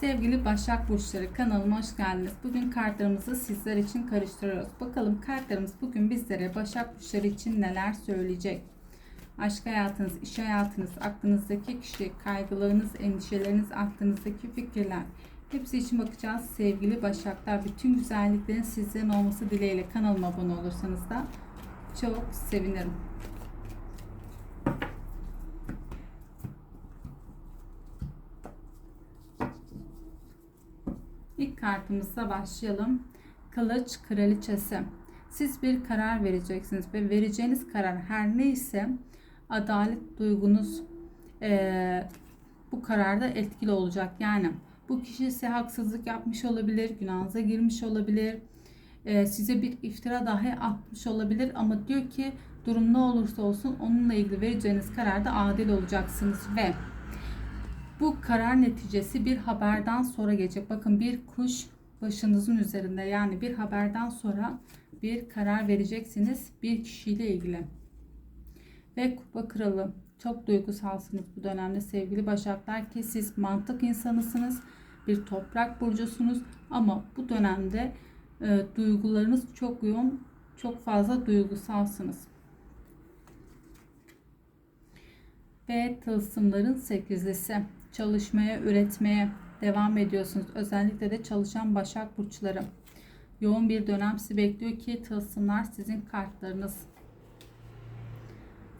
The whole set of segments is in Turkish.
Sevgili Başak Burçları kanalıma hoş geldiniz. Bugün kartlarımızı sizler için karıştırıyoruz. Bakalım kartlarımız bugün bizlere Başak Burçları için neler söyleyecek? Aşk hayatınız, iş hayatınız, aklınızdaki kişi, kaygılarınız, endişeleriniz, aklınızdaki fikirler. Hepsi için bakacağız sevgili Başaklar. Bütün güzelliklerin sizlerin olması dileğiyle kanalıma abone olursanız da çok sevinirim. İlk kartımızla başlayalım. Kılıç Kraliçesi. Siz bir karar vereceksiniz ve vereceğiniz karar her neyse adalet duygunuz eee, bu kararda etkili olacak. Yani bu kişi size haksızlık yapmış olabilir, günahınıza girmiş olabilir, eee, size bir iftira dahi atmış olabilir ama diyor ki durum ne olursa olsun onunla ilgili vereceğiniz kararda adil olacaksınız ve bu karar neticesi bir haberden sonra gelecek. Bakın bir kuş başınızın üzerinde yani bir haberden sonra bir karar vereceksiniz bir kişiyle ilgili. Ve kupa kralı çok duygusalsınız bu dönemde sevgili başaklar ki siz mantık insanısınız. Bir toprak burcusunuz ama bu dönemde e, duygularınız çok yoğun, çok fazla duygusalsınız. Ve tılsımların sekizlisi çalışmaya, üretmeye devam ediyorsunuz. Özellikle de çalışan Başak Burçları. Yoğun bir dönem sizi bekliyor ki tılsımlar sizin kartlarınız.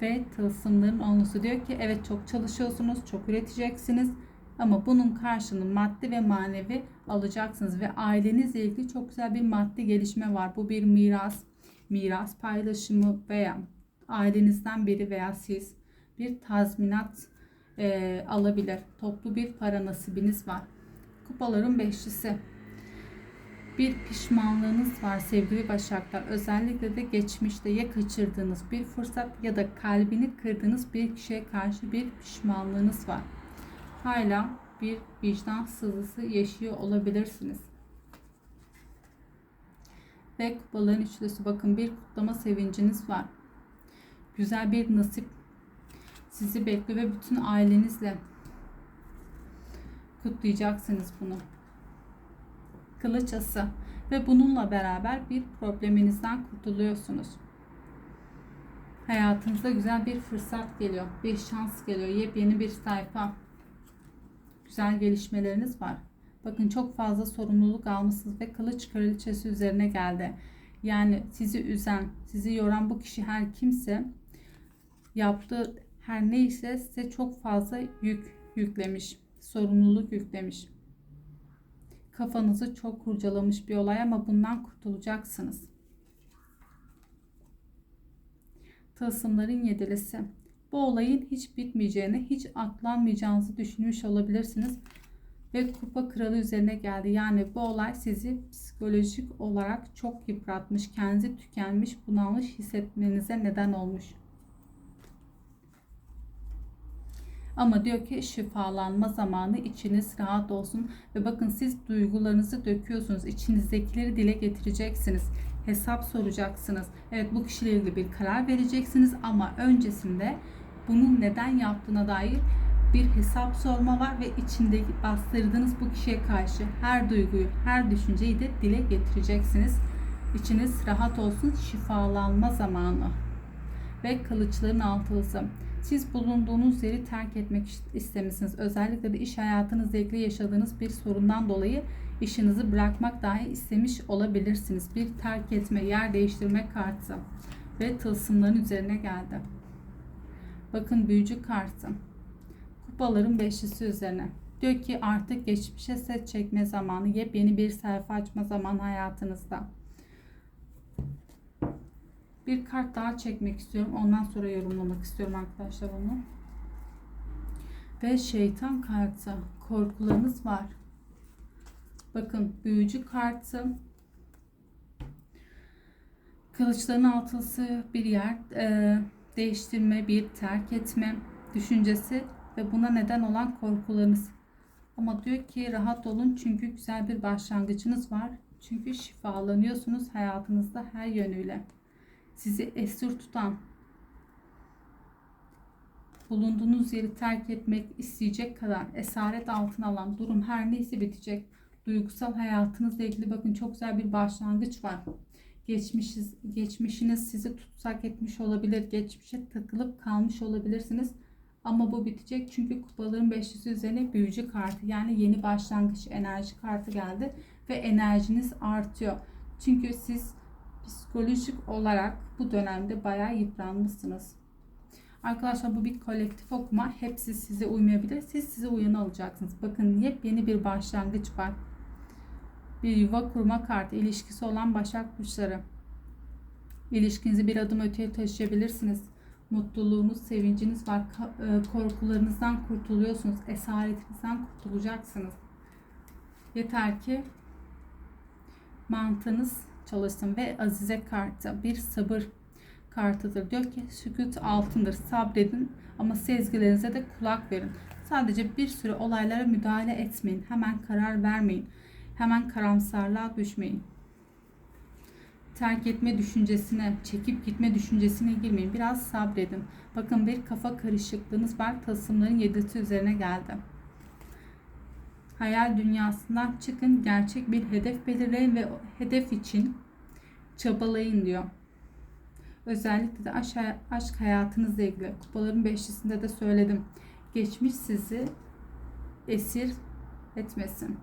Ve tılsımların onlusu diyor ki evet çok çalışıyorsunuz, çok üreteceksiniz. Ama bunun karşılığını maddi ve manevi alacaksınız. Ve ailenizle ilgili çok güzel bir maddi gelişme var. Bu bir miras, miras paylaşımı veya ailenizden biri veya siz bir tazminat e, alabilir. Toplu bir para nasibiniz var. Kupaların beşlisi. Bir pişmanlığınız var sevgili başaklar. Özellikle de geçmişte ya kaçırdığınız bir fırsat ya da kalbini kırdığınız bir kişiye karşı bir pişmanlığınız var. Hala bir vicdan sızısı yaşıyor olabilirsiniz. Ve kupaların üçlüsü bakın bir kutlama sevinciniz var. Güzel bir nasip sizi bekliyor ve bütün ailenizle kutlayacaksınız bunu. Kılıç ası ve bununla beraber bir probleminizden kurtuluyorsunuz. Hayatınızda güzel bir fırsat geliyor, bir şans geliyor, yepyeni bir sayfa. Güzel gelişmeleriniz var. Bakın çok fazla sorumluluk almışsınız ve kılıç kraliçesi üzerine geldi. Yani sizi üzen, sizi yoran bu kişi her kimse yaptığı her neyse size çok fazla yük yüklemiş, sorumluluk yüklemiş. Kafanızı çok kurcalamış bir olay ama bundan kurtulacaksınız. Tılsımların yedilisi. Bu olayın hiç bitmeyeceğini, hiç atlanmayacağınızı düşünmüş olabilirsiniz. Ve kupa kralı üzerine geldi. Yani bu olay sizi psikolojik olarak çok yıpratmış, kendinizi tükenmiş, bunalmış hissetmenize neden olmuş. Ama diyor ki şifalanma zamanı içiniz rahat olsun ve bakın siz duygularınızı döküyorsunuz. İçinizdekileri dile getireceksiniz. Hesap soracaksınız. Evet bu kişiyle ilgili bir karar vereceksiniz ama öncesinde bunu neden yaptığına dair bir hesap sorma var ve içinde bastırdığınız bu kişiye karşı her duyguyu, her düşünceyi de dile getireceksiniz. İçiniz rahat olsun, şifalanma zamanı. Ve kılıçların altılısı. Siz bulunduğunuz yeri terk etmek istemişsiniz. Özellikle de iş hayatınızla ilgili yaşadığınız bir sorundan dolayı işinizi bırakmak dahi istemiş olabilirsiniz. Bir terk etme, yer değiştirme kartı ve tılsımların üzerine geldi. Bakın büyücü kartı. Kupaların beşlisi üzerine. Diyor ki artık geçmişe set çekme zamanı, yepyeni bir sayfa açma zamanı hayatınızda. Bir kart daha çekmek istiyorum. Ondan sonra yorumlamak istiyorum arkadaşlar onu. Ve şeytan kartı. Korkularınız var. Bakın büyücü kartı. Kılıçların altılısı bir yer e, değiştirme, bir terk etme düşüncesi ve buna neden olan korkularınız. Ama diyor ki rahat olun çünkü güzel bir başlangıcınız var. Çünkü şifalanıyorsunuz hayatınızda her yönüyle sizi esir tutan bulunduğunuz yeri terk etmek isteyecek kadar esaret altına alan durum her neyse bitecek. Duygusal hayatınızla ilgili bakın çok güzel bir başlangıç var. Geçmişiz, geçmişiniz sizi tutsak etmiş olabilir. Geçmişe takılıp kalmış olabilirsiniz. Ama bu bitecek çünkü kupaların beşlisi üzerine büyücü kartı yani yeni başlangıç enerji kartı geldi ve enerjiniz artıyor. Çünkü siz psikolojik olarak bu dönemde bayağı yıpranmışsınız. Arkadaşlar bu bir kolektif okuma. Hepsi size uymayabilir. Siz size uyanı alacaksınız. Bakın yepyeni bir başlangıç var. Bir yuva kurma kartı. ilişkisi olan Başak Burçları. İlişkinizi bir adım öteye taşıyabilirsiniz. Mutluluğunuz, sevinciniz var. E, Korkularınızdan kurtuluyorsunuz. Esaretinizden kurtulacaksınız. Yeter ki mantığınız çalışsın ve Azize kartı bir sabır kartıdır. Diyor ki sükut altındır. Sabredin ama sezgilerinize de kulak verin. Sadece bir süre olaylara müdahale etmeyin. Hemen karar vermeyin. Hemen karamsarlığa düşmeyin. Terk etme düşüncesine, çekip gitme düşüncesine girmeyin. Biraz sabredin. Bakın bir kafa karışıklığınız var. Tasımların yedisi üzerine geldi. Hayal dünyasından çıkın. Gerçek bir hedef belirleyin ve hedef için çabalayın diyor. Özellikle de aşk hayatınızla ilgili. Kupaların beşlisinde de söyledim. Geçmiş sizi esir etmesin.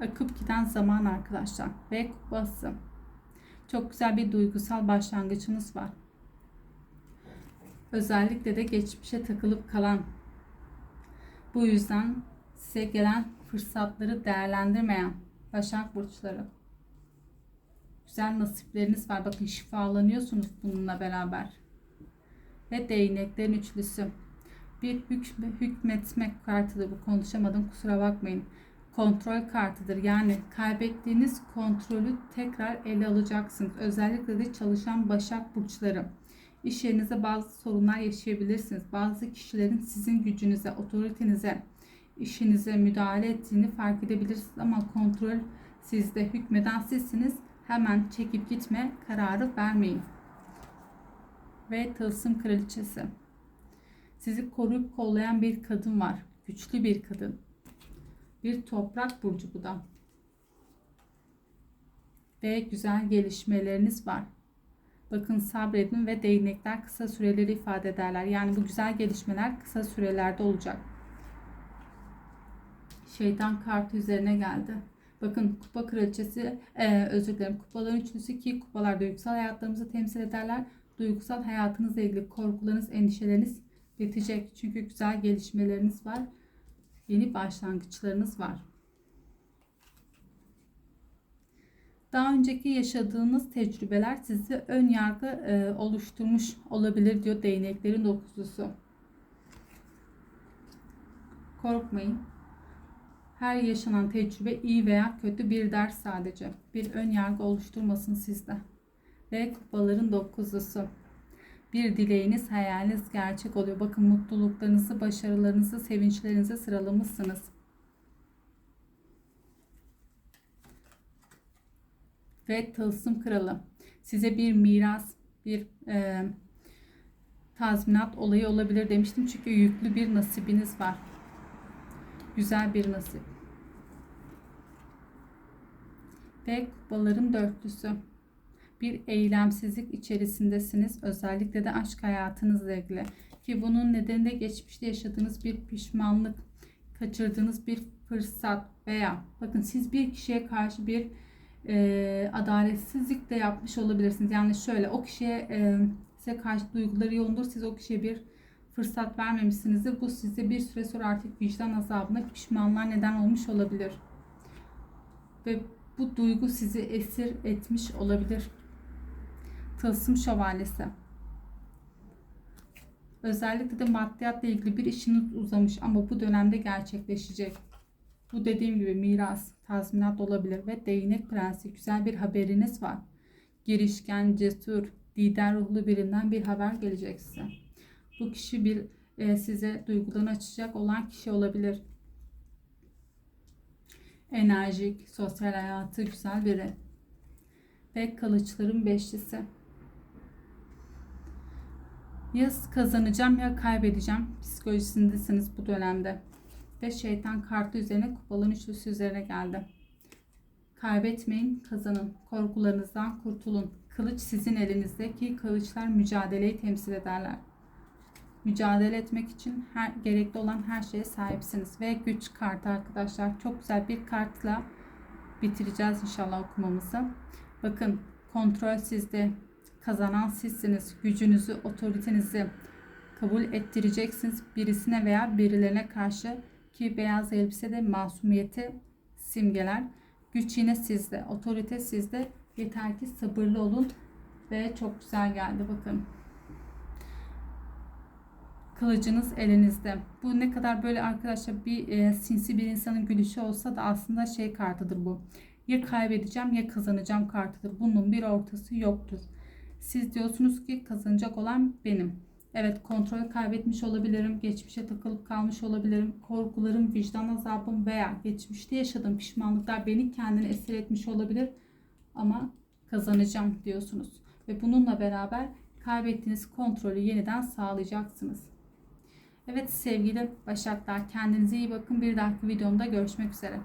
Akıp giden zaman arkadaşlar. Ve kupası. Çok güzel bir duygusal başlangıcınız var. Özellikle de geçmişe takılıp kalan. Bu yüzden size gelen fırsatları değerlendirmeyen Başak Burçları güzel nasipleriniz var. Bakın şifalanıyorsunuz bununla beraber. Ve değneklerin üçlüsü. Bir hükme, hükmetmek kartıdır. Bu konuşamadım kusura bakmayın. Kontrol kartıdır. Yani kaybettiğiniz kontrolü tekrar ele alacaksınız. Özellikle de çalışan başak burçları. İş yerinizde bazı sorunlar yaşayabilirsiniz. Bazı kişilerin sizin gücünüze, otoritenize, işinize müdahale ettiğini fark edebilirsiniz. Ama kontrol sizde hükmeden sizsiniz hemen çekip gitme kararı vermeyin. Ve tılsım kraliçesi. Sizi koruyup kollayan bir kadın var. Güçlü bir kadın. Bir toprak burcu bu da. Ve güzel gelişmeleriniz var. Bakın sabredin ve değnekler kısa süreleri ifade ederler. Yani bu güzel gelişmeler kısa sürelerde olacak. Şeytan kartı üzerine geldi. Bakın kupa kraliçesi, e, özür dilerim kupaların üçlüsü ki kupalar duygusal hayatlarımızı temsil ederler. Duygusal hayatınızla ilgili korkularınız, endişeleriniz bitecek. Çünkü güzel gelişmeleriniz var. Yeni başlangıçlarınız var. Daha önceki yaşadığınız tecrübeler sizi ön yargı e, oluşturmuş olabilir diyor değneklerin dokuzlusu. Korkmayın. Her yaşanan tecrübe iyi veya kötü bir ders sadece. Bir ön yargı oluşturmasın sizde. Ve kupaların dokuzlusu. Bir dileğiniz, hayaliniz gerçek oluyor. Bakın mutluluklarınızı, başarılarınızı, sevinçlerinizi sıralamışsınız. Ve tılsım kralı. Size bir miras, bir e, tazminat olayı olabilir demiştim. Çünkü yüklü bir nasibiniz var. Güzel bir nasip. Ve kupaların dörtlüsü. Bir eylemsizlik içerisindesiniz. Özellikle de aşk hayatınızla ilgili. Ki bunun nedeni de geçmişte yaşadığınız bir pişmanlık, kaçırdığınız bir fırsat veya bakın siz bir kişiye karşı bir e, adaletsizlik de yapmış olabilirsiniz. Yani şöyle o kişiye e, size karşı duyguları yoğundur. Siz o kişiye bir fırsat vermemişsinizdir. Bu size bir süre sonra artık vicdan azabına pişmanlığa neden olmuş olabilir. Ve bu duygu sizi esir etmiş olabilir. Tılsım şövalyesi. Özellikle de maddiyatla ilgili bir işiniz uzamış ama bu dönemde gerçekleşecek. Bu dediğim gibi miras, tazminat olabilir ve değnek prensi güzel bir haberiniz var. Girişken, cesur, lider ruhlu birinden bir haber gelecek size. Bu kişi bir e, size duygularını açacak olan kişi olabilir. Enerjik, sosyal hayatı güzel biri. Ve kılıçların beşlisi. Ya kazanacağım ya kaybedeceğim psikolojisindesiniz bu dönemde. Ve şeytan kartı üzerine kupaların üçlüsü üzerine geldi. Kaybetmeyin, kazanın. Korkularınızdan kurtulun. Kılıç sizin elinizdeki kılıçlar mücadeleyi temsil ederler. Mücadele etmek için her, gerekli olan her şeye sahipsiniz. Ve güç kartı arkadaşlar. Çok güzel bir kartla bitireceğiz inşallah okumamızı. Bakın kontrol sizde. Kazanan sizsiniz. Gücünüzü, otoritenizi kabul ettireceksiniz birisine veya birilerine karşı ki beyaz elbise de masumiyeti simgeler. Güç yine sizde, otorite sizde. Yeter ki sabırlı olun ve çok güzel geldi bakın. Kılıcınız elinizde. Bu ne kadar böyle arkadaşlar bir e, sinsi bir insanın gülüşü olsa da aslında şey kartıdır bu. Ya kaybedeceğim ya kazanacağım kartıdır. Bunun bir ortası yoktur. Siz diyorsunuz ki kazanacak olan benim. Evet kontrol kaybetmiş olabilirim. Geçmişe takılıp kalmış olabilirim. Korkularım, vicdan azabım veya geçmişte yaşadığım pişmanlıklar beni kendine esir etmiş olabilir. Ama kazanacağım diyorsunuz. Ve bununla beraber kaybettiğiniz kontrolü yeniden sağlayacaksınız. Evet sevgili Başaklar kendinize iyi bakın. Bir dahaki videomda görüşmek üzere.